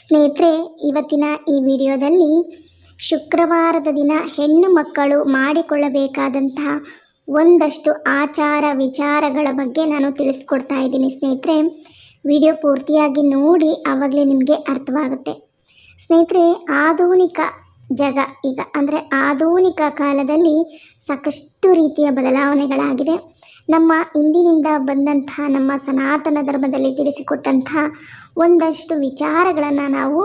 ಸ್ನೇಹಿತರೆ, ಇವತ್ತಿನ ಈ ವಿಡಿಯೋದಲ್ಲಿ ಶುಕ್ರವಾರದ ದಿನ ಹೆಣ್ಣು ಮಕ್ಕಳು ಮಾಡಿಕೊಳ್ಳಬೇಕಾದಂತಹ ಒಂದಷ್ಟು ಆಚಾರ ವಿಚಾರಗಳ ಬಗ್ಗೆ ನಾನು ತಿಳಿಸ್ಕೊಡ್ತಾ ಇದ್ದೀನಿ ಸ್ನೇಹಿತರೆ. ವಿಡಿಯೋ ಪೂರ್ತಿಯಾಗಿ ನೋಡಿ ಆವಾಗಲೇ ನಿಮಗೆ ಅರ್ಥವಾಗುತ್ತೆ. ಸ್ನೇಹಿತರೆ, ಆಧುನಿಕ ಜಗ. ಈಗ ಅಂದರೆ ಆಧುನಿಕ ಕಾಲದಲ್ಲಿ ಸಾಕಷ್ಟು ರೀತಿಯ ಬದಲಾವಣೆಗಳಾಗಿದೆ. ನಮ್ಮ ಇಂದಿನಿಂದ ಬಂದಂತಹ ನಮ್ಮ ಸನಾತನ ಧರ್ಮದಲ್ಲಿ ತಿಳಿಸಿಕೊಟ್ಟಂತಹ ಒಂದಷ್ಟು ವಿಚಾರಗಳನ್ನು ನಾವು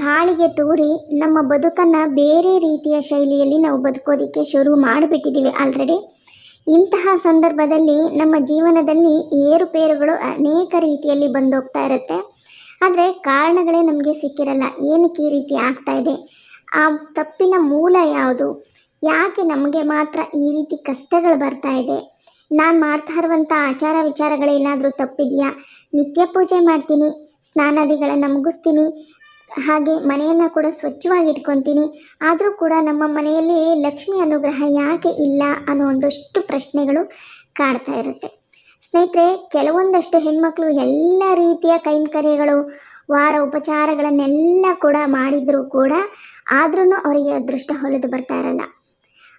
ಗಾಳಿಗೆ ತೂರಿ ನಮ್ಮ ಬದುಕನ್ನು ಬೇರೆ ರೀತಿಯ ಶೈಲಿಯಲ್ಲಿ ನಾವು ಬದುಕೋದಕ್ಕೆ ಶುರು ಮಾಡಿಬಿಟ್ಟಿದ್ದೀವಿ ಆಲ್ರೆಡಿ ಇಂತಹ ಸಂದರ್ಭದಲ್ಲಿ ನಮ್ಮ ಜೀವನದಲ್ಲಿ ಏರುಪೇರುಗಳು ಅನೇಕ ರೀತಿಯಲ್ಲಿ ಬಂದೋಗ್ತಾ ಇರುತ್ತೆ. ಆದರೆ ಕಾರಣಗಳೇ ನಮಗೆ ಸಿಕ್ಕಿರಲ್ಲ. ಏನಕ್ಕೆ ಈ ರೀತಿ ಆಗ್ತಾ ಇದೆ? ಆ ತಪ್ಪಿನ ಮೂಲ ಯಾವುದು? ಯಾಕೆ ನಮಗೆ ಮಾತ್ರ ಈ ರೀತಿ ಕಷ್ಟಗಳು ಬರ್ತಾ ಇದೆ? ನಾನು ಮಾಡ್ತಾ ಇರುವಂಥ ಆಚಾರ ವಿಚಾರಗಳೇನಾದರೂ ತಪ್ಪಿದೆಯಾ? ನಿತ್ಯ ಪೂಜೆ ಮಾಡ್ತೀನಿ, ಸ್ನಾನಾದಿಗಳನ್ನು ಮುಗಿಸ್ತೀನಿ ಹಾಗೆ ಮನೆಯನ್ನು ಕೂಡ ಸ್ವಚ್ಛವಾಗಿ ಇಟ್ಕೊತೀನಿ. ಆದರೂ ಕೂಡ ನಮ್ಮ ಮನೆಯಲ್ಲಿ ಲಕ್ಷ್ಮಿ ಅನುಗ್ರಹ ಯಾಕೆ ಇಲ್ಲ ಅನ್ನೋ ಒಂದಷ್ಟು ಪ್ರಶ್ನೆಗಳು ಕಾಡ್ತಾ ಇರುತ್ತೆ. ಸ್ನೇಹಿತರೆ, ಕೆಲವೊಂದಷ್ಟು ಹೆಣ್ಮಕ್ಳು ಎಲ್ಲ ರೀತಿಯ ಕೈಂಕರ್ಯಗಳು, ವಾರ ಉಪಚಾರಗಳನ್ನೆಲ್ಲ ಕೂಡ ಮಾಡಿದರೂ ಕೂಡ ಆದ್ರೂ ಅವರಿಗೆ ಅದೃಷ್ಟ ಹೊಲಿದು ಬರ್ತಾ ಇರಲ್ಲ.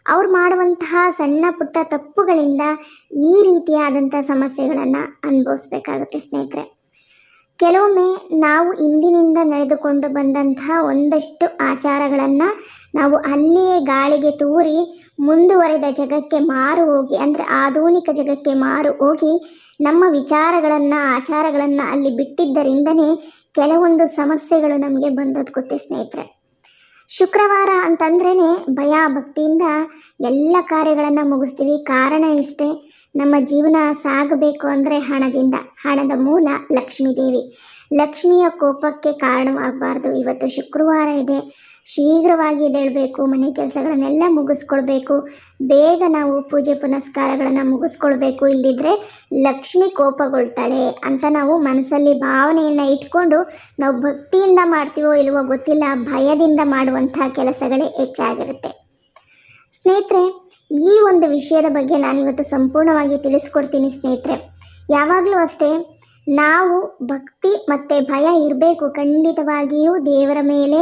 ಅವ್ರು ಮಾಡುವಂತಹ ಸಣ್ಣ ಪುಟ್ಟ ತಪ್ಪುಗಳಿಂದ ಈ ರೀತಿಯಾದಂಥ ಸಮಸ್ಯೆಗಳನ್ನು ಅನುಭವಿಸ್ಬೇಕಾಗುತ್ತೆ ಸ್ನೇಹಿತರೆ. ಕೆಲವೊಮ್ಮೆ ನಾವು ಇಂದಿನಿಂದ ನಡೆದುಕೊಂಡು ಬಂದಂತಹ ಒಂದಷ್ಟು ಆಚಾರಗಳನ್ನು ನಾವು ಅಲ್ಲಿಯೇ ಗಾಳಿಗೆ ತೂರಿ ಮುಂದುವರೆದ ಜಗಕ್ಕೆ ಮಾರು ಹೋಗಿ, ಅಂದರೆ ಆಧುನಿಕ ಜಗಕ್ಕೆ ಮಾರು ಹೋಗಿ, ನಮ್ಮ ವಿಚಾರಗಳನ್ನು, ಆಚಾರಗಳನ್ನು ಅಲ್ಲಿ ಬಿಟ್ಟಿದ್ದರಿಂದನೇ ಕೆಲವೊಂದು ಸಮಸ್ಯೆಗಳು ನಮಗೆ ಬಂದೊದಗುತ್ತೆ ಸ್ನೇಹಿತರೆ. ಶುಕ್ರವಾರ ಅಂತಂದ್ರೇ ಭಯ ಭಕ್ತಿಯಿಂದ ಎಲ್ಲ ಕಾರ್ಯಗಳನ್ನು ಮುಗಿಸ್ತೀವಿ. ಕಾರಣ ಇಷ್ಟೇ, ನಮ್ಮ ಜೀವನ ಸಾಗಬೇಕು ಅಂದರೆ ಹಣದಿಂದ, ಹಣದ ಮೂಲ ಲಕ್ಷ್ಮೀದೇವಿ ಲಕ್ಷ್ಮಿಯ ಕೋಪಕ್ಕೆ ಕಾರಣವಾಗಬಾರ್ದು. ಇವತ್ತು ಶುಕ್ರವಾರ ಇದೆ. ಶೀಘ್ರವಾಗಿ ಎದ್ದೇಳಬೇಕು, ಮನೆ ಕೆಲಸಗಳನ್ನೆಲ್ಲ ಮುಗಿಸ್ಕೊಳ್ಬೇಕು. ಬೇಗ ನಾವು ಪೂಜೆ ಪುನಸ್ಕಾರಗಳನ್ನು ಮುಗಿಸ್ಕೊಳ್ಬೇಕು. ಇಲ್ಲದಿದ್ದರೆ ಲಕ್ಷ್ಮಿ ಕೋಪಗೊಳ್ತಾಳೆ ಅಂತ ನಾವು ಮನಸ್ಸಲ್ಲಿ ಭಾವನೆಯನ್ನು ಇಟ್ಕೊಂಡು ನಾವು ಭಕ್ತಿಯಿಂದ ಮಾಡ್ತೀವೋ ಇಲ್ವೋ ಗೊತ್ತಿಲ್ಲ, ಭಯದಿಂದ ಮಾಡುವಂಥ ಕೆಲಸಗಳೇ ಹೆಚ್ಚಾಗಿರುತ್ತೆ. ಸ್ನೇಹಿತರೆ, ಈ ಒಂದು ವಿಷಯದ ಬಗ್ಗೆ ನಾನಿವತ್ತು ಸಂಪೂರ್ಣವಾಗಿ ತಿಳಿಸ್ಕೊಡ್ತೀನಿ ಸ್ನೇಹಿತರೆ. ಯಾವಾಗಲೂ ಅಷ್ಟೇ, ನಾವು ಭಕ್ತಿ ಮತ್ತು ಭಯ ಇರಬೇಕು ಖಂಡಿತವಾಗಿಯೂ ದೇವರ ಮೇಲೆ.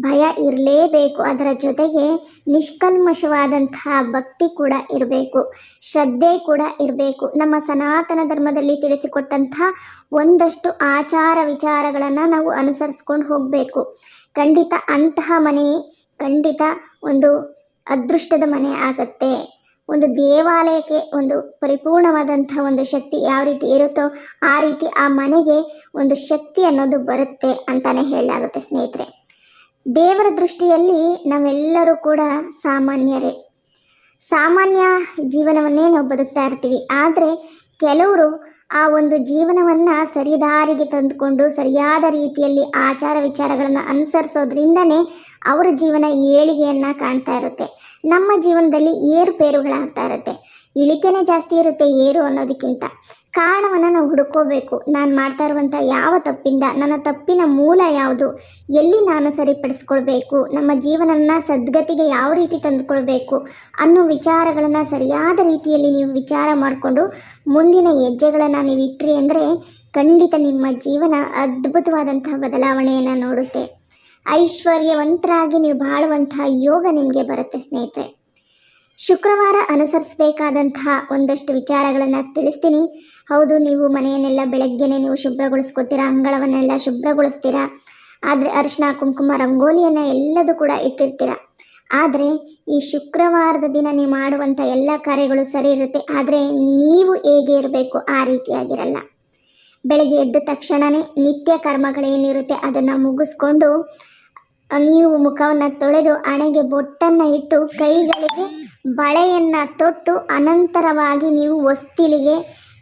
ಭಯ ಇರಲೇಬೇಕು. ಅದರ ಜೊತೆಗೆ ನಿಷ್ಕಲ್ಮಶವಾದಂತಹ ಭಕ್ತಿ ಕೂಡ ಇರಬೇಕು. ಶ್ರದ್ಧೆ ಕೂಡ ಇರಬೇಕು. ನಮ್ಮ ಸನಾತನ ಧರ್ಮದಲ್ಲಿ ತಿಳಿಸಿಕೊಟ್ಟಂತಹ ಒಂದಷ್ಟು ಆಚಾರ ವಿಚಾರಗಳನ್ನು ನಾವು ಅನುಸರಿಸ್ಕೊಂಡು ಹೋಗಬೇಕು. ಖಂಡಿತ ಅಂತಹ ಮನೆ, ಖಂಡಿತ ಒಂದು ಅದೃಷ್ಟದ ಮನೆ ಆಗತ್ತೆ. ಒಂದು ದೇವಾಲಯಕ್ಕೆ ಒಂದು ಪರಿಪೂರ್ಣವಾದಂಥ ಒಂದು ಶಕ್ತಿ ಯಾವ ರೀತಿ ಇರುತ್ತೋ ಆ ರೀತಿ ಆ ಮನೆಗೆ ಒಂದು ಶಕ್ತಿ ಅನ್ನೋದು ಬರುತ್ತೆ ಅಂತಲೇ ಹೇಳಲಾಗುತ್ತೆ ಸ್ನೇಹಿತರೆ. ದೇವರ ದೃಷ್ಟಿಯಲ್ಲಿ ನಾವೆಲ್ಲರೂ ಕೂಡ ಸಾಮಾನ್ಯರೇ. ಸಾಮಾನ್ಯ ಜೀವನವನ್ನೇ ನಾವು ಬದುಕ್ತಾ ಇರ್ತೀವಿ. ಆದರೆ ಕೆಲವರು ಆ ಒಂದು ಜೀವನವನ್ನು ಸರಿದಾರಿಗೆ ತಂದುಕೊಂಡು, ಸರಿಯಾದ ರೀತಿಯಲ್ಲಿ ಆಚಾರ ವಿಚಾರಗಳನ್ನು ಅನುಸರಿಸೋದ್ರಿಂದನೇ ಅವರ ಜೀವನ ಏಳಿಗೆಯನ್ನು ಕಾಣ್ತಾ ಇರುತ್ತೆ. ನಮ್ಮ ಜೀವನದಲ್ಲಿ ಏರುಪೇರುಗಳಾಗ್ತಾ ಇರುತ್ತೆ. ಇಳಿಕೆನೇ ಜಾಸ್ತಿ ಇರುತ್ತೆ ಏರು ಅನ್ನೋದಕ್ಕಿಂತ. ಕಾರಣವನ್ನು ನಾವು ಹುಡುಕೋಬೇಕು. ನಾನು ಮಾಡ್ತಾ ಇರುವಂಥ ಯಾವ ತಪ್ಪಿಂದ, ನನ್ನ ತಪ್ಪಿನ ಮೂಲ ಯಾವುದು, ಎಲ್ಲಿ ನಾನು ಸರಿಪಡಿಸ್ಕೊಳ್ಬೇಕು, ನಮ್ಮ ಜೀವನನ ಸದ್ಗತಿಗೆ ಯಾವ ರೀತಿ ತಂದುಕೊಳ್ಬೇಕು ಅನ್ನೋ ವಿಚಾರಗಳನ್ನು ಸರಿಯಾದ ರೀತಿಯಲ್ಲಿ ನೀವು ವಿಚಾರ ಮಾಡಿಕೊಂಡು ಮುಂದಿನ ಹೆಜ್ಜೆಗಳನ್ನು ನೀವು ಇಟ್ರಿ ಅಂದರೆ ಖಂಡಿತ ನಿಮ್ಮ ಜೀವನ ಅದ್ಭುತವಾದಂತಹ ಬದಲಾವಣೆಯನ್ನು ನೋಡುತ್ತೆ. ಐಶ್ವರ್ಯವಂತರಾಗಿ ನೀವು ಬಾಳುವಂತಹ ಯೋಗ ನಿಮಗೆ ಬರುತ್ತೆ ಸ್ನೇಹಿತರೆ. ಶುಕ್ರವಾರ ಅನುಸರಿಸಬೇಕಾದಂತಹ ಒಂದಷ್ಟು ವಿಚಾರಗಳನ್ನು ತಿಳಿಸ್ತೀನಿ. ಹೌದು, ನೀವು ಮನೆಯನ್ನೆಲ್ಲ ಬೆಳಗ್ಗೆನೆ ನೀವು ಶುಭ್ರಗೊಳಿಸ್ಕೊತೀರಾ, ಅಂಗಳವನ್ನೆಲ್ಲ ಶುಭ್ರಗೊಳಿಸ್ತೀರಾ? ಆದರೆ ಅರಿಶಿನ, ಕುಂಕುಮ, ರಂಗೋಲಿಯನ್ನು ಎಲ್ಲದೂ ಕೂಡ ಇಟ್ಟಿರ್ತೀರ? ಆದರೆ ಈ ಶುಕ್ರವಾರದ ದಿನ ನೀವು ಮಾಡುವಂಥ ಎಲ್ಲ ಕಾರ್ಯಗಳು ಸರಿ ಇರುತ್ತೆ. ಆದರೆ ನೀವು ಹೇಗೆ ಇರಬೇಕು ಆ ರೀತಿಯಾಗಿರಲ್ಲ ಬೆಳಗ್ಗೆ ಎದ್ದ ತಕ್ಷಣವೇ ನಿತ್ಯ ಕರ್ಮಗಳೇನಿರುತ್ತೆ ಅದನ್ನು ಮುಗಿಸ್ಕೊಂಡು ನೀವು ಮುಖವನ್ನು ತೊಳೆದು ಹಣೆಗೆ ಬೊಟ್ಟನ್ನು ಇಟ್ಟು ಕೈಗಳಿಗೆ ಬಳೆಯನ್ನು ತೊಟ್ಟು ಅನಂತರವಾಗಿ ನೀವು ಹೊಸ್ತಿಲಿಗೆ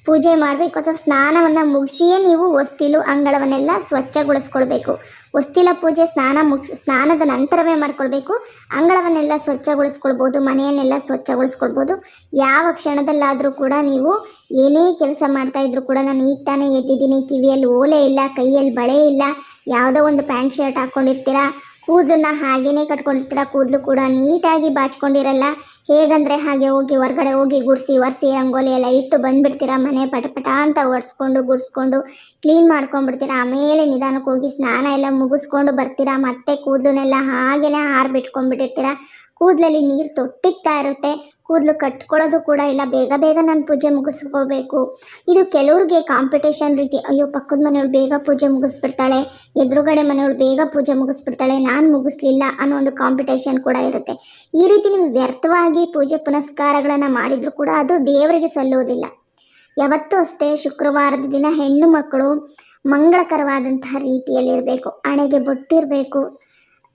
ಪೂಜೆ ಮಾಡಬೇಕು ಅಥವಾ ಸ್ನಾನವನ್ನು ಮುಗಿಸಿಯೇ ನೀವು ಹೊಸ್ತಿಲು ಅಂಗಳವನ್ನೆಲ್ಲ ಸ್ವಚ್ಛಗೊಳಿಸ್ಕೊಳ್ಬೇಕು. ಹೊಸ್ತಿಲ ಪೂಜೆ ಸ್ನಾನ ಮುಗಿಸ್ ಸ್ನಾನದ ನಂತರವೇ ಮಾಡಿಕೊಳ್ಬೇಕು. ಅಂಗಳವನ್ನೆಲ್ಲ ಸ್ವಚ್ಛಗೊಳಿಸ್ಕೊಳ್ಬೋದು, ಮನೆಯನ್ನೆಲ್ಲ ಸ್ವಚ್ಛಗೊಳಿಸ್ಕೊಳ್ಬೋದು. ಯಾವ ಕ್ಷಣದಲ್ಲಾದರೂ ಕೂಡ ನೀವು ಏನೇ ಕೆಲಸ ಮಾಡ್ತಾ ಇದ್ರು ಕೂಡ ನಾನು ಈಗ ತಾನೇ ಎದ್ದಿದ್ದೀನಿ. ಕಿವಿಯಲ್ಲಿ ಓಲೆ ಇಲ್ಲ, ಕೈಯಲ್ಲಿ ಬಳೆ ಇಲ್ಲ, ಯಾವುದೋ ಒಂದು ಪ್ಯಾಂಟ್ ಶರ್ಟ್ ಹಾಕ್ಕೊಂಡಿರ್ತೀರಾ ಕೂದಲನ್ನ ಹಾಗೇನೆ ಕಟ್ಕೊಂಡಿರ್ತೀರ, ಕೂದಲು ಕೂಡ ನೀಟಾಗಿ ಬಾಚ್ಕೊಂಡಿರಲ್ಲ. ಹೇಗಂದರೆ ಹಾಗೆ ಹೋಗಿ, ಹೊರಗಡೆ ಹೋಗಿ ಗುಡಿಸಿ, ಒರೆಸಿ, ರಂಗೋಲಿ ಎಲ್ಲ ಇಟ್ಟು ಬಂದುಬಿಡ್ತೀರ, ಮನೆ ಪಟ ಪಟ ಅಂತ ಒರೆಸ್ಕೊಂಡು ಗುಡಿಸ್ಕೊಂಡು ಕ್ಲೀನ್ ಮಾಡ್ಕೊಂಡ್ಬಿಡ್ತೀರ. ಆಮೇಲೆ ನಿಧಾನಕ್ಕೆ ಹೋಗಿ ಸ್ನಾನ ಎಲ್ಲ ಮುಗಿಸ್ಕೊಂಡು ಬರ್ತೀರಾ, ಮತ್ತೆ ಕೂದಲನ್ನೆಲ್ಲ ಹಾಗೇನೆ ಹಾರ್ಬಿಟ್ಕೊಂಡ್ಬಿಟ್ಟಿರ್ತೀರ ಕೂದಲಲ್ಲಿ ನೀರು ತೊಟ್ಟಿಗ್ತಾ ಇರುತ್ತೆ. ಕೂದಲು ಕಟ್ಕೊಳ್ಳೋದು ಕೂಡ ಇಲ್ಲ. ಬೇಗ ಬೇಗ ನಾನು ಪೂಜೆ ಮುಗಿಸ್ಕೋಬೇಕು. ಇದು ಕೆಲವ್ರಿಗೆ ಕಾಂಪಿಟೇಷನ್ ರೀತಿ, ಅಯ್ಯೋ ಪಕ್ಕದ ಮನೆಯವ್ರು ಬೇಗ ಪೂಜೆ ಮುಗಿಸ್ಬಿಡ್ತಾಳೆ, ಎದುರುಗಡೆ ಮನೆಯವ್ರು ಬೇಗ ಪೂಜೆ ಮುಗಿಸ್ಬಿಡ್ತಾಳೆ, ನಾನು ಮುಗಿಸ್ಲಿಲ್ಲ ಅನ್ನೋ ಒಂದು ಕಾಂಪಿಟೇಷನ್ ಕೂಡ ಇರುತ್ತೆ. ಈ ರೀತಿ ನೀವು ವ್ಯರ್ಥವಾಗಿ ಪೂಜೆ ಪುನಸ್ಕಾರಗಳನ್ನು ಮಾಡಿದರೂ ಕೂಡ ಅದು ದೇವರಿಗೆ ಸಲ್ಲುವುದಿಲ್ಲ. ಯಾವತ್ತೂ ಅಷ್ಟೇ ಶುಕ್ರವಾರದ ದಿನ ಹೆಣ್ಣು ಮಕ್ಕಳು ಮಂಗಳಕರವಾದಂತಹ ರೀತಿಯಲ್ಲಿರಬೇಕು. ಹಣೆಗೆ ಬೊಟ್ಟಿರಬೇಕು.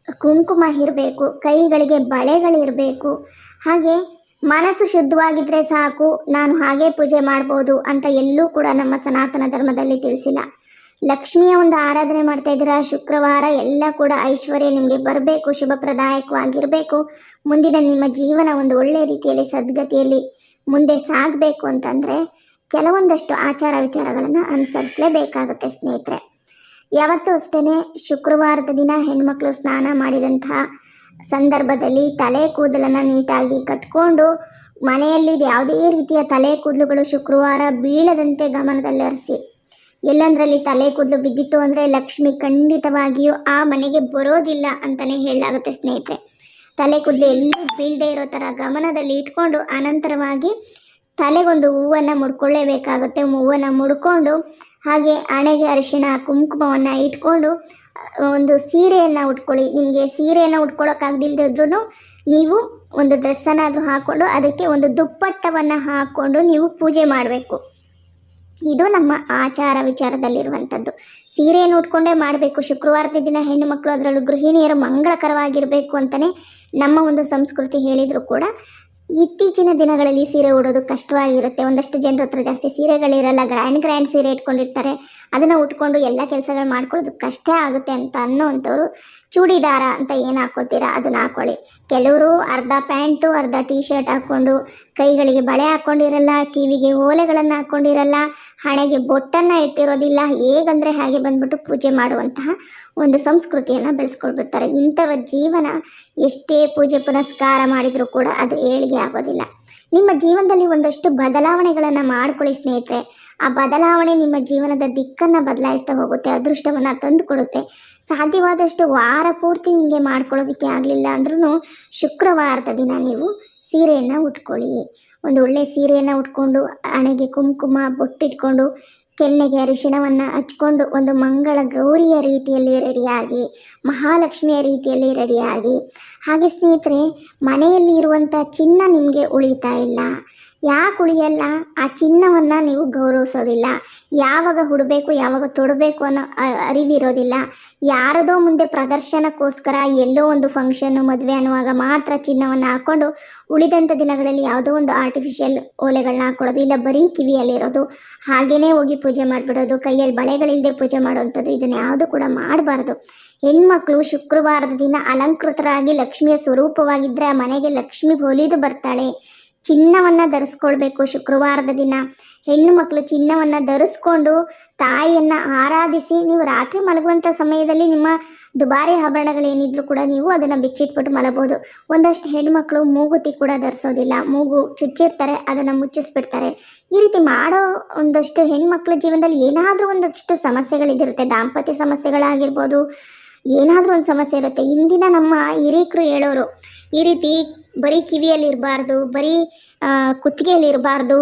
ಕುಂಕುಮ ಇರಬೇಕು, ಕೈಗಳಿಗೆ ಬಳೆಗಳಿರಬೇಕು. ಹಾಗೆ ಮನಸ್ಸು ಶುದ್ಧವಾಗಿದ್ದರೆ ಸಾಕು, ನಾನು ಹಾಗೆ ಪೂಜೆ ಮಾಡ್ಬೋದು ಅಂತ ಎಲ್ಲೂ ಕೂಡ ನಮ್ಮ ಸನಾತನ ಧರ್ಮದಲ್ಲಿ ತಿಳಿಸಿಲ್ಲ. ಲಕ್ಷ್ಮಿಯ ಒಂದು ಆರಾಧನೆ ಮಾಡ್ತಾ ಇದ್ದೀರಾ, ಶುಕ್ರವಾರ ಎಲ್ಲ ಕೂಡ ಐಶ್ವರ್ಯ ನಿಮಗೆ ಬರಬೇಕು ಶುಭಪ್ರದಾಯಕವಾಗಿರಬೇಕು ಮುಂದಿನ ನಿಮ್ಮ ಜೀವನ ಒಂದು ಒಳ್ಳೆ ರೀತಿಯಲ್ಲಿ, ಸದ್ಗತಿಯಲ್ಲಿ ಮುಂದೆ ಸಾಗಬೇಕು ಅಂತಂದರೆ ಕೆಲವೊಂದಷ್ಟು ಆಚಾರ ವಿಚಾರಗಳನ್ನು ಅನುಸರಿಸಲೇಬೇಕಾಗುತ್ತೆ ಸ್ನೇಹಿತರೆ. ಯಾವತ್ತೂ ಅಷ್ಟೇ ಶುಕ್ರವಾರದ ದಿನ ಹೆಣ್ಮಕ್ಳು ಸ್ನಾನ ಮಾಡಿದಂತಹ ಸಂದರ್ಭದಲ್ಲಿ ತಲೆ ಕೂದಲನ್ನು ನೀಟಾಗಿ ಕಟ್ಕೊಂಡು ಮನೆಯಲ್ಲಿ ಯಾವುದೇ ರೀತಿಯ ತಲೆ ಕೂದಲುಗಳು ಶುಕ್ರವಾರ ಬೀಳದಂತೆ ಗಮನದಲ್ಲಿರಿಸಿ ಎಲ್ಲಂದ್ರಲ್ಲಿ ತಲೆ ಕೂದಲು ಬಿದ್ದಿತ್ತು ಅಂದರೆ ಲಕ್ಷ್ಮಿ ಖಂಡಿತವಾಗಿಯೂ ಆ ಮನೆಗೆ ಬರೋದಿಲ್ಲ ಅಂತಲೇ ಹೇಳಲಾಗುತ್ತೆ ಸ್ನೇಹಿತರೆ. ತಲೆ ಕೂದಲು ಎಲ್ಲೂ ಬೀಳದೇ ಇರೋ ಥರ ಗಮನದಲ್ಲಿ ಇಟ್ಕೊಂಡು ಅನಂತರವಾಗಿ ತಲೆಗೊಂದು ಹೂವನ್ನು ಮುಡ್ಕೊಳ್ಳೇಬೇಕಾಗುತ್ತೆ. ಹೂವನ್ನು ಮುಡ್ಕೊಂಡು ಹಾಗೆ ಹಣೆಗೆ ಅರಿಶಿಣ, ಕುಂಕುಮವನ್ನು ಇಟ್ಕೊಂಡು ಒಂದು ಸೀರೆಯನ್ನು ಉಟ್ಕೊಳ್ಳಿ. ನಿಮಗೆ ಸೀರೆಯನ್ನು ಉಟ್ಕೊಳ್ಳೋಕ್ಕಾಗದಿಲ್ಲದಿದ್ರೂ ನೀವು ಒಂದು ಡ್ರೆಸ್ಸನ್ನಾದರೂ ಹಾಕ್ಕೊಂಡು ಅದಕ್ಕೆ ಒಂದು ದುಪ್ಪಟ್ಟವನ್ನು ಹಾಕ್ಕೊಂಡು ನೀವು ಪೂಜೆ ಮಾಡಬೇಕು. ಇದು ನಮ್ಮ ಆಚಾರ ವಿಚಾರದಲ್ಲಿರುವಂಥದ್ದು. ಸೀರೆಯನ್ನು ಉಟ್ಕೊಂಡೇ ಮಾಡಬೇಕು. ಶುಕ್ರವಾರದ ದಿನ ಹೆಣ್ಣು ಮಕ್ಕಳು ಅದರಲ್ಲೂ ಗೃಹಿಣಿಯರು ಮಂಗಳಕರವಾಗಿರಬೇಕು ಅಂತಲೇ ನಮ್ಮ ಒಂದು ಸಂಸ್ಕೃತಿ ಹೇಳಿದರೂ ಕೂಡ. ಇತ್ತೀಚಿನ ದಿನಗಳಲ್ಲಿ ಸೀರೆ ಉಡೋದು ಕಷ್ಟವಾಗಿರುತ್ತೆ. ಒಂದಷ್ಟು ಜನರ ಹತ್ರ ಜಾಸ್ತಿ ಸೀರೆಗಳಿರಲ್ಲ ಗ್ರ್ಯಾಂಡ್ ಗ್ರ್ಯಾಂಡ್ ಸೀರೆ ಇಟ್ಕೊಂಡಿರ್ತಾರೆ. ಅದನ್ನು ಉಟ್ಕೊಂಡು ಎಲ್ಲ ಕೆಲಸಗಳು ಮಾಡ್ಕೊಳ್ಳೋದು ಕಷ್ಟ ಆಗುತ್ತೆ ಅಂತ ಅನ್ನೋವಂಥವ್ರು ಚೂಡಿದಾರ ಅಂತ ಏನು ಹಾಕೋತೀರಾ? ಅದನ್ನ ಹಾಕೊಳ್ಳಿ. ಕೆಲವರು ಅರ್ಧ ಪ್ಯಾಂಟು, ಅರ್ಧ ಟೀ ಶರ್ಟ್ ಹಾಕ್ಕೊಂಡು ಕೈಗಳಿಗೆ ಬಳೆ ಹಾಕೊಂಡಿರಲ್ಲ, ಕಿವಿಗೆ ಓಲೆಗಳನ್ನು ಹಾಕೊಂಡಿರಲ್ಲ, ಹಣೆಗೆ ಬೊಟ್ಟನ್ನು ಇಟ್ಟಿರೋದಿಲ್ಲ. ಹೇಗಂದರೆ ಹಾಗೆ ಬಂದ್ಬಿಟ್ಟು ಪೂಜೆ ಮಾಡುವಂತಹ ಒಂದು ಸಂಸ್ಕೃತಿಯನ್ನು ಬೆಳೆಸ್ಕೊಳ್ಬಿಡ್ತಾರೆ. ಇಂಥವ್ರ ಜೀವನ ಎಷ್ಟೇ ಪೂಜೆ ಪುನಸ್ಕಾರ ಮಾಡಿದರೂ ಕೂಡ ಅದು ಏಳಿಗೆ ಆಗೋದಿಲ್ಲ. ನಿಮ್ಮ ಜೀವನದಲ್ಲಿ ಒಂದಷ್ಟು ಬದಲಾವಣೆಗಳನ್ನು ಮಾಡ್ಕೊಳ್ಳಿ ಸ್ನೇಹಿತರೆ. ಆ ಬದಲಾವಣೆ ನಿಮ್ಮ ಜೀವನದ ದಿಕ್ಕನ್ನು ಬದಲಾಯಿಸ್ತಾ ಹೋಗುತ್ತೆ, ಅದೃಷ್ಟವನ್ನು ತಂದು ಕೊಡುತ್ತೆ ಸಾಧ್ಯವಾದಷ್ಟು ವಾರ ಪೂರ್ತಿ ನಿಮಗೆ ಮಾಡ್ಕೊಳ್ಳೋದಕ್ಕೆ ಆಗಲಿಲ್ಲ ಅಂದ್ರೂ ಶುಕ್ರವಾರದ ದಿನ ನೀವು ಸೀರೆಯನ್ನು ಉಟ್ಕೊಳ್ಳಿ. ಒಂದು ಒಳ್ಳೆ ಸೀರೆಯನ್ನು ಉಟ್ಕೊಂಡು ಹಣೆಗೆ ಕುಂಕುಮ, ಬೊಟ್ಟಿಟ್ಕೊಂಡು ಕೆನ್ನೆಗೆ ಅರಿಶಿಣವನ್ನು ಹಚ್ಕೊಂಡು ಒಂದು ಮಂಗಳ ಗೌರಿಯ ರೀತಿಯಲ್ಲಿ ರೆಡಿಯಾಗಿ, ಮಹಾಲಕ್ಷ್ಮಿಯ ರೀತಿಯಲ್ಲಿ ರೆಡಿಯಾಗಿ. ಹಾಗೆ ಸ್ನೇಹಿತರೆ, ಮನೆಯಲ್ಲಿ ಇರುವಂಥ ಚಿನ್ನ ನಿಮಗೆ ಉಳಿತಾ ಇಲ್ಲ. ಯಾಕೆ ಉಳಿಯಲ್ಲ? ಆ ಚಿನ್ನವನ್ನು ನೀವು ಗೌರವಿಸೋದಿಲ್ಲ. ಯಾವಾಗ ಹುಡಬೇಕು, ಯಾವಾಗ ತೊಡಬೇಕು ಅನ್ನೋ ಅರಿವಿರೋದಿಲ್ಲ. ಯಾರದೋ ಮುಂದೆ ಪ್ರದರ್ಶನಕ್ಕೋಸ್ಕರ ಎಲ್ಲೋ ಒಂದು ಫಂಕ್ಷನ್ನು ಮದುವೆ ಅನ್ನುವಾಗ ಮಾತ್ರ ಚಿನ್ನವನ್ನು ಹಾಕ್ಕೊಂಡು ಉಳಿದಂಥ ದಿನಗಳಲ್ಲಿ ಯಾವುದೋ ಒಂದು ಆರ್ಟಿಫಿಷಿಯಲ್ ಓಲೆಗಳನ್ನ ಹಾಕ್ಕೊಳ್ಳೋದು ಇಲ್ಲ ಬರೀ ಕಿವಿಯಲ್ಲಿರೋದು ಹಾಗೇನೇ ಹೋಗಿ ಪೂಜೆ ಮಾಡಿಬಿಡೋದು, ಕೈಯಲ್ಲಿ ಬಳೆಗಳಿಲ್ಲದೆ ಪೂಜೆ ಮಾಡುವಂಥದ್ದು ಇದನ್ನು ಯಾವುದು ಕೂಡ ಮಾಡಬಾರ್ದು. ಹೆಣ್ಮಕ್ಳು ಶುಕ್ರವಾರದ ದಿನ ಅಲಂಕೃತರಾಗಿ ಲಕ್ಷ್ಮಿಯ ಸ್ವರೂಪವಾಗಿದ್ದರೆ ಮನೆಗೆ ಲಕ್ಷ್ಮಿ ಹೊಲಿದು ಬರ್ತಾಳೆ. ಚಿನ್ನವನ್ನು ಧರಿಸ್ಕೊಳ್ಬೇಕು ಶುಕ್ರವಾರದ ದಿನ. ಹೆಣ್ಣು ಮಕ್ಕಳು ಚಿನ್ನವನ್ನು ಧರಿಸ್ಕೊಂಡು ತಾಯಿಯನ್ನು ಆರಾಧಿಸಿ ನೀವು ರಾತ್ರಿ ಮಲಗುವಂಥ ಸಮಯದಲ್ಲಿ ನಿಮ್ಮ ದುಬಾರಿ ಆಭರಣಗಳೇನಿದ್ರು ಕೂಡ ನೀವು ಅದನ್ನು ಬಿಚ್ಚಿಟ್ಬಿಟ್ಟು ಮಲಬೋದು ಒಂದಷ್ಟು ಹೆಣ್ಣುಮಕ್ಕಳು ಮೂಗುತಿ ಕೂಡ ಧರಿಸೋದಿಲ್ಲ. ಮೂಗು ಚುಚ್ಚಿರ್ತಾರೆ, ಅದನ್ನು ಮುಚ್ಚಿಸ್ಬಿಡ್ತಾರೆ. ಈ ರೀತಿ ಮಾಡೋ ಒಂದಷ್ಟು ಹೆಣ್ಮಕ್ಳ ಜೀವನದಲ್ಲಿ ಏನಾದರೂ ಒಂದಷ್ಟು ಸಮಸ್ಯೆಗಳಿದಿರುತ್ತೆ. ದಾಂಪತ್ಯ ಸಮಸ್ಯೆಗಳಾಗಿರ್ಬೋದು, ಏನಾದರೂ ಒಂದು ಸಮಸ್ಯೆ ಇರುತ್ತೆ. ಇಂದಿನ ನಮ್ಮ ಹಿರೀಕರು ಹೇಳೋರು, ಈ ರೀತಿ ಬರೀ ಕಿವಿಯಲ್ಲಿ ಇರಬಾರ್ದು, ಬರೀ ಕುತ್ತಿಗೆಯಲ್ಲಿ ಇರಬಾರ್ದು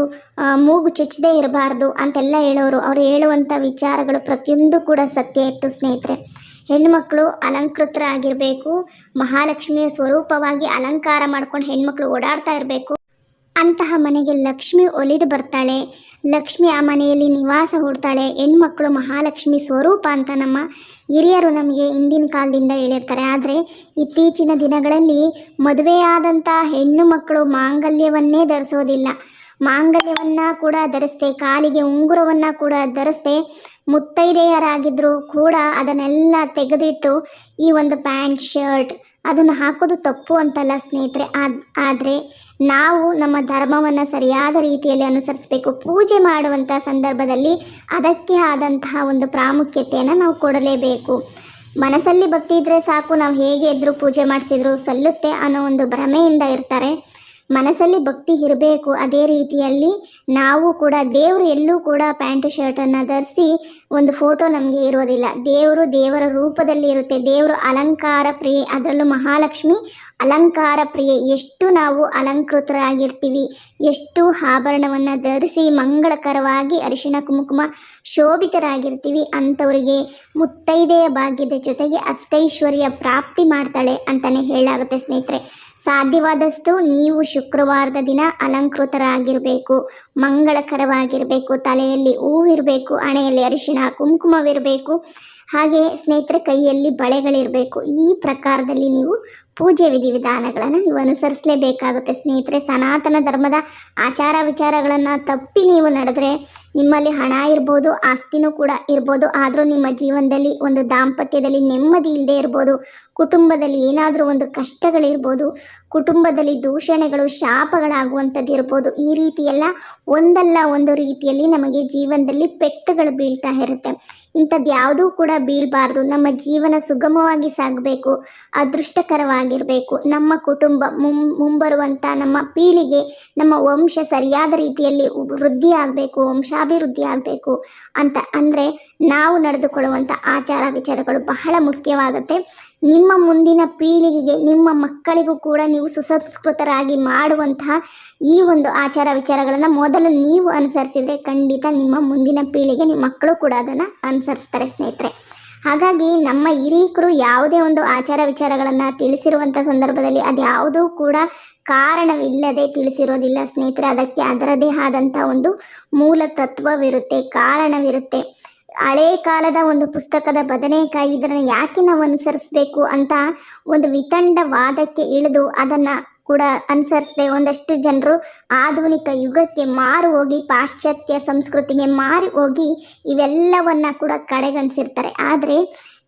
ಮೂಗು ಚುಚ್ಚದೇ ಇರಬಾರ್ದು ಅಂತೆಲ್ಲ ಹೇಳೋರು. ಅವರು ಹೇಳುವಂಥ ವಿಚಾರಗಳು ಪ್ರತಿಯೊಂದು ಕೂಡ ಸತ್ಯ ಇತ್ತು ಸ್ನೇಹಿತರೆ. ಹೆಣ್ಮಕ್ಳು ಅಲಂಕೃತರಾಗಿರಬೇಕು, ಮಹಾಲಕ್ಷ್ಮಿಯ ಸ್ವರೂಪವಾಗಿ ಅಲಂಕಾರ ಮಾಡ್ಕೊಂಡು ಹೆಣ್ಮಕ್ಳು ಓಡಾಡ್ತಾ ಇರಬೇಕು. ಅಂತಹ ಮನೆಗೆ ಲಕ್ಷ್ಮಿ ಒಲಿದು ಬರ್ತಾಳೆ. ಲಕ್ಷ್ಮಿ ಆ ಮನೆಯಲ್ಲಿ ನಿವಾಸ ಹೂಡ್ತಾಳೆ. ಹೆಣ್ಮಕ್ಳು ಮಹಾಲಕ್ಷ್ಮಿ ಸ್ವರೂಪ ಅಂತ ನಮ್ಮ ಹಿರಿಯರು ನಮಗೆ ಹಿಂದಿನ ಕಾಲದಿಂದ ಹೇಳಿರ್ತಾರೆ. ಆದರೆ ಇತ್ತೀಚಿನ ದಿನಗಳಲ್ಲಿ ಮದುವೆಯಾದಂಥ ಹೆಣ್ಣು ಮಕ್ಕಳು ಮಾಂಗಲ್ಯವನ್ನೇ ಧರಿಸೋದಿಲ್ಲ. ಮಾಂಗಲ್ಯವನ್ನು ಕೂಡ ಧರಿಸ್ದೆ, ಕಾಲಿಗೆ ಉಂಗುರವನ್ನು ಕೂಡ ಧರಿಸ್ದೆ ಮುತ್ತೈದೆಯರಾಗಿದ್ದರೂ ಕೂಡ ಅದನ್ನೆಲ್ಲ ತೆಗೆದಿಟ್ಟು ಈ ಒಂದು ಪ್ಯಾಂಟ್, ಶರ್ಟ್ ಅದನ್ನು ಹಾಕೋದು ತಪ್ಪು ಅಂತಲ್ಲ ಸ್ನೇಹಿತರೆ. ಆದರೆ ನಾವು ನಮ್ಮ ಧರ್ಮವನ್ನು ಸರಿಯಾದ ರೀತಿಯಲ್ಲಿ ಅನುಸರಿಸಬೇಕು. ಪೂಜೆ ಮಾಡುವಂಥ ಸಂದರ್ಭದಲ್ಲಿ ಅದಕ್ಕೆ ಆದಂತಹ ಒಂದು ಪ್ರಾಮುಖ್ಯತೆಯನ್ನು ನಾವು ಕೊಡಲೇಬೇಕು. ಮನಸ್ಸಲ್ಲಿ ಭಕ್ತಿ ಇದ್ದರೆ ಸಾಕು. ನಾವು ಹೇಗೆ ಎದ್ರು ಪೂಜೆ ಮಾಡಿಸಿದ್ರು ಸಲ್ಲುತ್ತೆ ಅನ್ನೋ ಒಂದು ಭ್ರಮೆಯಿಂದ ಇರ್ತಾರೆ. ಮನಸ್ಸಲ್ಲಿ ಭಕ್ತಿ ಇರಬೇಕು ಅದೇ ರೀತಿಯಲ್ಲಿ ನಾವು ಕೂಡ ದೇವರು ಎಲ್ಲೂ ಕೂಡ ಪ್ಯಾಂಟ್ ಶರ್ಟನ್ನು ಧರಿಸಿ ಒಂದು ಫೋಟೋ ನಮಗೆ ಇರೋದಿಲ್ಲ. ದೇವರು ದೇವರ ರೂಪದಲ್ಲಿ ಇರುತ್ತೆ. ದೇವರು ಅಲಂಕಾರ ಪ್ರಿಯೆ, ಅದರಲ್ಲೂ ಮಹಾಲಕ್ಷ್ಮಿ ಅಲಂಕಾರ ಪ್ರಿಯೆ. ಎಷ್ಟು ನಾವು ಅಲಂಕೃತರಾಗಿರ್ತೀವಿ, ಎಷ್ಟು ಆಭರಣವನ್ನು ಧರಿಸಿ ಮಂಗಳಕರವಾಗಿ ಅರಿಶಿಣ, ಕುಂಕುಮ ಶೋಭಿತರಾಗಿರ್ತೀವಿ ಅಂಥವರಿಗೆ ಮುತ್ತೈದೆಯ ಭಾಗ್ಯದ ಜೊತೆಗೆ ಅಷ್ಟೈಶ್ವರ್ಯ ಪ್ರಾಪ್ತಿ ಮಾಡ್ತಾಳೆ ಅಂತಲೇ ಹೇಳಾಗುತ್ತೆ ಸ್ನೇಹಿತರೆ. ಸಾಧ್ಯವಾದಷ್ಟು ನೀವು ಶುಕ್ರವಾರದ ದಿನ ಅಲಂಕೃತರಾಗಿರಬೇಕು, ಮಂಗಳಕರವಾಗಿರಬೇಕು, ತಲೆಯಲ್ಲಿ ಹೂವಿರಬೇಕು, ಹಣೆಯಲ್ಲಿ ಅರಿಶಿಣ, ಕುಂಕುಮವಿರಬೇಕು ಹಾಗೆ ಸ್ನೇಹಿತರ ಕೈಯಲ್ಲಿ ಬಳೆಗಳಿರಬೇಕು. ಈ ಪ್ರಕಾರದಲ್ಲಿ ನೀವು ಪೂಜೆ ವಿಧಿವಿಧಾನಗಳನ್ನು ನೀವು ಅನುಸರಿಸಲೇಬೇಕಾಗುತ್ತೆ. ಸ್ನೇಹಿತರೆ, ಸನಾತನ ಧರ್ಮದ ಆಚಾರ ವಿಚಾರಗಳನ್ನು ತಪ್ಪಿ ನೀವು ನಡೆದರೆ ನಿಮ್ಮಲ್ಲಿ ಹಣ ಇರ್ಬೋದು, ಆಸ್ತಿನೂ ಕೂಡ ಇರ್ಬೋದು. ಆದರೂ ನಿಮ್ಮ ಜೀವನದಲ್ಲಿ ಒಂದು ದಾಂಪತ್ಯದಲ್ಲಿ ನೆಮ್ಮದಿ ಇಲ್ಲದೆ ಇರ್ಬೋದು, ಕುಟುಂಬದಲ್ಲಿ ಏನಾದರೂ ಒಂದು ಕಷ್ಟಗಳಿರ್ಬೋದು ಕುಟುಂಬದಲ್ಲಿ ದೂಷಣೆಗಳು ಶಾಪಗಳಾಗುವಂಥದ್ದು ಇರ್ಬೋದು ಈ ರೀತಿಯೆಲ್ಲ ಒಂದಲ್ಲ ಒಂದು ರೀತಿಯಲ್ಲಿ ನಮಗೆ ಜೀವನದಲ್ಲಿ ಪೆಟ್ಟುಗಳು ಬೀಳ್ತಾ ಇರುತ್ತೆ. ಇಂಥದ್ದು ಯಾವುದೂ ಕೂಡ ಬೀಳಬಾರ್ದು. ನಮ್ಮ ಜೀವನ ಸುಗಮವಾಗಿ ಸಾಗಬೇಕು, ಅದೃಷ್ಟಕರವಾಗಿರಬೇಕು. ನಮ್ಮ ಕುಟುಂಬ ಮುಂ, ಮುಂಬರುವಂಥ ನಮ್ಮ ಪೀಳಿಗೆ, ನಮ್ಮ ವಂಶ ಸರಿಯಾದ ರೀತಿಯಲ್ಲಿ ವೃದ್ಧಿ ಆಗಬೇಕು, ವಂಶಾಭಿವೃದ್ಧಿ ಆಗಬೇಕು ಅಂತ. ಅಂದರೆ ನಾವು ನಡೆದುಕೊಳ್ಳುವಂಥ ಆಚಾರ ವಿಚಾರಗಳು ಬಹಳ ಮುಖ್ಯವಾಗುತ್ತೆ. ನಿಮ್ಮ ಮುಂದಿನ ಪೀಳಿಗೆಗೆ, ನಿಮ್ಮ ಮಕ್ಕಳಿಗೂ ಕೂಡ ನೀವು ಸುಸಂಸ್ಕೃತರಾಗಿ ಮಾಡುವಂತಹ ಈ ಒಂದು ಆಚಾರ ವಿಚಾರಗಳನ್ನು ಮೊದಲು ನೀವು ಅನುಸರಿಸಿದರೆ ಖಂಡಿತ ನಿಮ್ಮ ಮುಂದಿನ ಪೀಳಿಗೆ, ನಿಮ್ಮ ಮಕ್ಕಳು ಕೂಡ ಅದನ್ನು ಅನುಸರಿಸ್ತಾರೆ ಸ್ನೇಹಿತರೆ. ಹಾಗಾಗಿ ನಮ್ಮ ಹಿರೀಕರು ಯಾವುದೇ ಒಂದು ಆಚಾರ ವಿಚಾರಗಳನ್ನು ತಿಳಿಸಿರುವಂಥ ಸಂದರ್ಭದಲ್ಲಿ ಅದ್ಯಾವುದೂ ಕೂಡ ಕಾರಣವಿಲ್ಲದೆ ತಿಳಿಸಿರೋದಿಲ್ಲ ಸ್ನೇಹಿತರೆ. ಅದಕ್ಕೆ ಅದರದೇ ಆದಂಥ ಒಂದು ಮೂಲ ತತ್ವವಿರುತ್ತೆ, ಕಾರಣವಿರುತ್ತೆ. ಹಳೇ ಕಾಲದ ಒಂದು ಪುಸ್ತಕದ ಬದನೆಕಾಯಿ ಇದನ್ನು ಯಾಕೆ ನಾವು ಅನುಸರಿಸಬೇಕು ಅಂತ ಒಂದು ವಿತಂಡ ವಾದಕ್ಕೆ ಇಳಿದು ಅದನ್ನು ಕೂಡ ಅನುಸರಿಸದೆ. ಒಂದಷ್ಟು ಜನರು ಆಧುನಿಕ ಯುಗಕ್ಕೆ ಮಾರು ಹೋಗಿ, ಪಾಶ್ಚಾತ್ಯ ಸಂಸ್ಕೃತಿಗೆ ಮಾರಿ ಹೋಗಿ ಇವೆಲ್ಲವನ್ನ ಕೂಡ ಕಡೆಗಣಿಸಿರ್ತಾರೆ. ಆದರೆ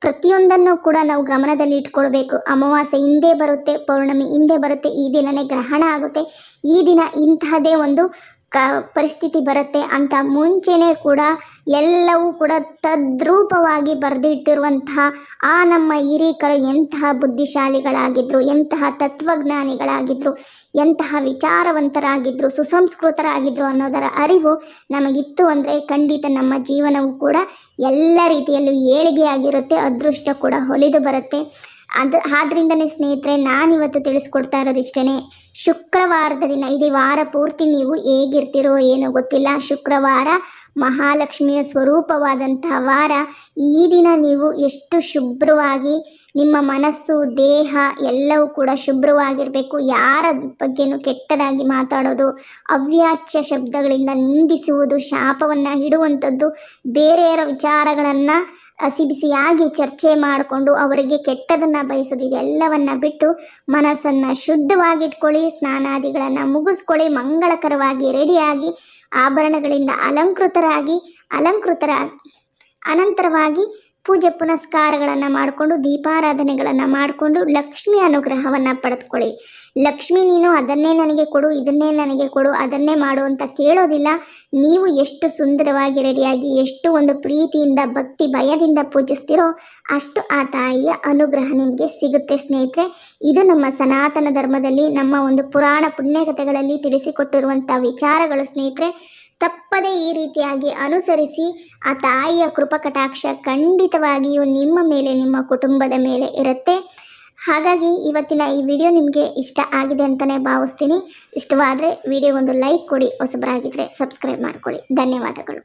ಪ್ರತಿಯೊಂದನ್ನು ಕೂಡ ನಾವು ಗಮನದಲ್ಲಿ ಇಟ್ಕೊಳ್ಬೇಕು. ಅಮಾವಾಸ್ಯೆ ಹಿಂದೆ ಬರುತ್ತೆ, ಪೌರ್ಣಮಿ ಹಿಂದೆ ಬರುತ್ತೆ, ಈ ದಿನನೇ ಗ್ರಹಣ ಆಗುತ್ತೆ. ಈ ದಿನ ಇಂತಹದೇ ಒಂದು ಕ, ಪರಿಸ್ಥಿತಿ ಬರುತ್ತೆ ಅಂತ ಮುಂಚೆನೇ ಕೂಡ ಎಲ್ಲವೂ ಕೂಡ ತದ್ರೂಪವಾಗಿ ಬರೆದಿಟ್ಟಿರುವಂತಹ ಆ ನಮ್ಮ ಹಿರೀಕರು ಎಂತಹ ಬುದ್ಧಿಶಾಲಿಗಳಾಗಿದ್ದರು ಎಂತಹ ತತ್ವಜ್ಞಾನಿಗಳಾಗಿದ್ದರು ಎಂತಹ ವಿಚಾರವಂತರಾಗಿದ್ದರು ಸುಸಂಸ್ಕೃತರಾಗಿದ್ದರು ಅನ್ನೋದರ ಅರಿವು ನಮಗಿತ್ತು ಅಂದರೆ ಖಂಡಿತ ನಮ್ಮ ಜೀವನವು ಕೂಡ ಎಲ್ಲ ರೀತಿಯಲ್ಲೂ ಏಳಿಗೆಯಾಗಿರುತ್ತೆ, ಅದೃಷ್ಟ ಕೂಡ ಹೊಲಿದು ಬರುತ್ತೆ. ಅದು ಆದ್ರಿಂದನೇ ಸ್ನೇಹಿತರೆ, ನಾನಿವತ್ತು ತಿಳಿಸ್ಕೊಡ್ತಾ ಇರೋದಿಷ್ಟೇ ಶುಕ್ರವಾರದ ದಿನ, ಇಡೀ ವಾರ ಪೂರ್ತಿ ನೀವು ಹೇಗಿರ್ತಿರೋ ಏನೋ ಗೊತ್ತಿಲ್ಲ. ಶುಕ್ರವಾರ ಮಹಾಲಕ್ಷ್ಮಿಯ ಸ್ವರೂಪವಾದಂತಹ ವಾರ. ಈ ದಿನ ನೀವು ಎಷ್ಟು ಶುಭ್ರವಾಗಿ, ನಿಮ್ಮ ಮನಸ್ಸು, ದೇಹ ಎಲ್ಲವೂ ಕೂಡ ಶುಭ್ರವಾಗಿರಬೇಕು. ಯಾರ ಬಗ್ಗೆನೂ ಕೆಟ್ಟದಾಗಿ ಮಾತಾಡೋದು, ಅವ್ಯಾಚ್ಯ ಶಬ್ದಗಳಿಂದ ನಿಂದಿಸುವುದು, ಶಾಪವನ್ನು ಇಡುವಂಥದ್ದು, ಬೇರೆಯವರ ವಿಚಾರಗಳನ್ನು ಹಸಿ ಬಿಸಿಯಾಗಿ ಚರ್ಚೆ ಮಾಡಿಕೊಂಡು ಅವರಿಗೆ ಕೆಟ್ಟದನ್ನು ಬಯಸೋದು ಇದೆಲ್ಲವನ್ನ ಬಿಟ್ಟು ಮನಸ್ಸನ್ನು ಶುದ್ಧವಾಗಿಟ್ಕೊಳ್ಳಿ, ಸ್ನಾನಾದಿಗಳನ್ನು ಮುಗಿಸ್ಕೊಳ್ಳಿ, ಮಂಗಳಕರವಾಗಿ ರೆಡಿಯಾಗಿ ಆಭರಣಗಳಿಂದ ಅಲಂಕೃತರಾಗಿ, ಅಲಂಕೃತರ ಅನಂತರವಾಗಿ ಪೂಜೆ ಪುನಸ್ಕಾರಗಳನ್ನು ಮಾಡಿಕೊಂಡು, ದೀಪಾರಾಧನೆಗಳನ್ನು ಮಾಡಿಕೊಂಡು, ಲಕ್ಷ್ಮಿ ಅನುಗ್ರಹವನ್ನು ಪಡೆದುಕೊಳ್ಳಿ. ಲಕ್ಷ್ಮಿ, ನೀನು ಅದನ್ನೇ ನನಗೆ ಕೊಡು, ಇದನ್ನೇ ನನಗೆ ಕೊಡು, ಅದನ್ನೇ ಮಾಡು ಅಂತ ಕೇಳೋದಿಲ್ಲ. ನೀವು ಎಷ್ಟು ಸುಂದರವಾಗಿ ರೆಡಿಯಾಗಿ, ಎಷ್ಟು ಒಂದು ಪ್ರೀತಿಯಿಂದ, ಭಕ್ತಿ ಭಯದಿಂದ ಪೂಜಿಸ್ತಿರೋ ಅಷ್ಟು ಆ ತಾಯಿಯ ಅನುಗ್ರಹ ನಿಮಗೆ ಸಿಗುತ್ತೆ ಸ್ನೇಹಿತರೆ. ಇದು ನಮ್ಮ ಸನಾತನ ಧರ್ಮದಲ್ಲಿ ನಮ್ಮ ಒಂದು ಪುರಾಣ ಪುಣ್ಯಕಥೆಗಳಲ್ಲಿ ತಿಳಿಸಿಕೊಟ್ಟಿರುವಂಥ ವಿಚಾರಗಳು ಸ್ನೇಹಿತರೆ. ತಪ್ಪದೆ ಈ ರೀತಿಯಾಗಿ ಅನುಸರಿಸಿ ಆ ತಾಯಿಯ ಕೃಪಕಟಾಕ್ಷ ಖಂಡಿತವಾಗಿಯೂ ನಿಮ್ಮ ಮೇಲೆ, ನಿಮ್ಮ ಕುಟುಂಬದ ಮೇಲೆ ಇರುತ್ತೆ. ಹಾಗಾಗಿ ಇವತ್ತಿನ ಈ ವಿಡಿಯೋ ನಿಮಗೆ ಇಷ್ಟ ಆಗಿದೆ ಅಂತಲೇ ಭಾವಿಸ್ತೀನಿ. ಇಷ್ಟವಾದರೆ ವಿಡಿಯೋ ಒಂದು ಲೈಕ್ ಕೊಡಿ ಹೊಸಬರಾಗಿದ್ದರೆ ಸಬ್ಸ್ಕ್ರೈಬ್ ಮಾಡಿಕೊಳ್ಳಿ. ಧನ್ಯವಾದಗಳು.